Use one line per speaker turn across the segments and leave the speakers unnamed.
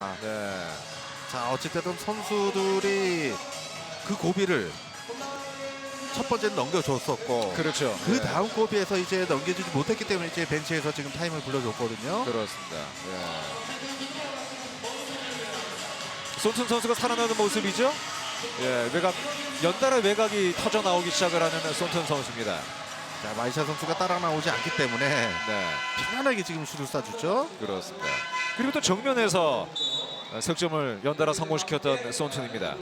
아,
네.
자 어쨌든 선수들이 그 고비를 첫 번째는 넘겨줬었고
그렇죠.
그
네.
다음 고비에서 이제 넘겨주지 못했기 때문에 이제 벤치에서 지금 타임을 불러줬거든요.
그렇습니다. 예. 손튼 선수가 살아나는 모습이죠. 예, 외곽 연달아 외곽이 터져 나오기 시작을 하는 손튼 선수입니다.
자 마이샤 선수가 따라 나오지 않기 때문에
네,
편안하게 지금 슛을 쏴주죠.
그렇습니다. 그리고 또 정면에서 어, 석점을 연달아 성공시켰던 손튼입니다.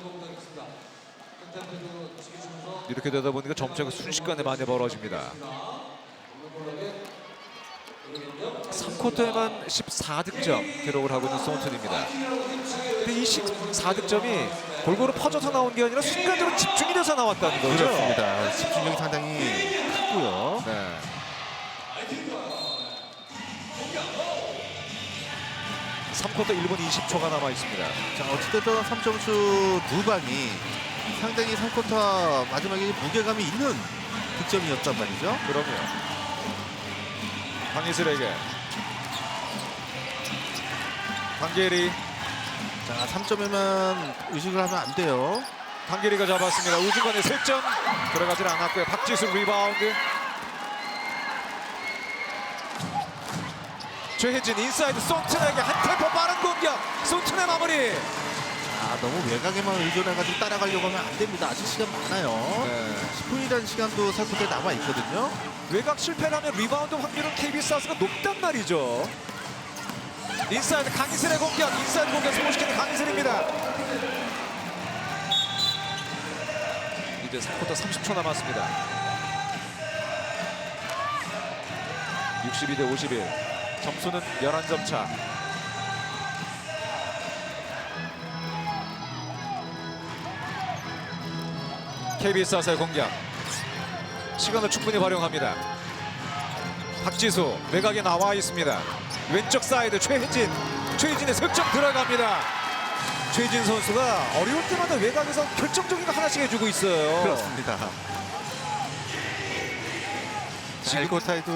이렇게 되다 보니까 점차가 순식간에 많이 벌어집니다. 3쿼터에만 14득점 기록을 하고 있는 손튼입니다. 근데 이 14득점이 골고루 퍼져서 나온 게 아니라 순간적으로 집중이 돼서 나왔다는 거죠.
그렇습니다. 집중력이 상당히 크고요.
네. 삼쿼터 1분 20초가 남아 있습니다.
자 어쨌든 3점슛 두 방이 상당히 3쿼터 마지막에 무게감이 있는 득점이었단 말이죠.
그럼요. 황희슬에게 강계리
자 3점에만 의식을 하면 안 돼요.
강계리가 잡았습니다. 우중간에 슬점 들어가질 않았고요. 박지수 리바운드. 최혜진 인사이드 손튼에게 한 템포 빠른 공격. 손튼의 마무리.
아 너무 외곽에만 의존해가지고 따라가려고 하면 안 됩니다. 아직 시간 많아요.
네.
10분이라는 시간도 살포대 남아 있거든요.
외곽 실패를 하면 리바운드 확률은 KBS 사스가 높단 말이죠. 인사이드 강희슬의 공격, 인사이드 공격 성공시키는 강희슬입니다. 이제 3쿼터 30초 남았습니다. 62 대 51. 점수는 11점 차. KBS 사스의 공격. 시간을 충분히 활용합니다. 박지수 외곽에 나와 있습니다. 왼쪽 사이드 최혜진, 최혜진의 석점 들어갑니다. 최혜진 선수가 어려울 때마다 외곽에서 결정적인 거 하나씩 해주고 있어요.
그렇습니다. 알코타이도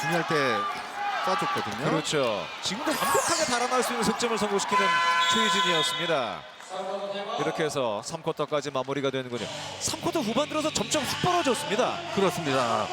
중요할 때 쏴줬거든요.
그렇죠. 지금도 완벽하게 달아날 수 있는 석점을 성공시키는 최혜진이었습니다. 이렇게 해서 3쿼터까지 마무리가 되는군요. 3쿼터 후반 들어서 점점 확 벌어졌습니다.
그렇습니다.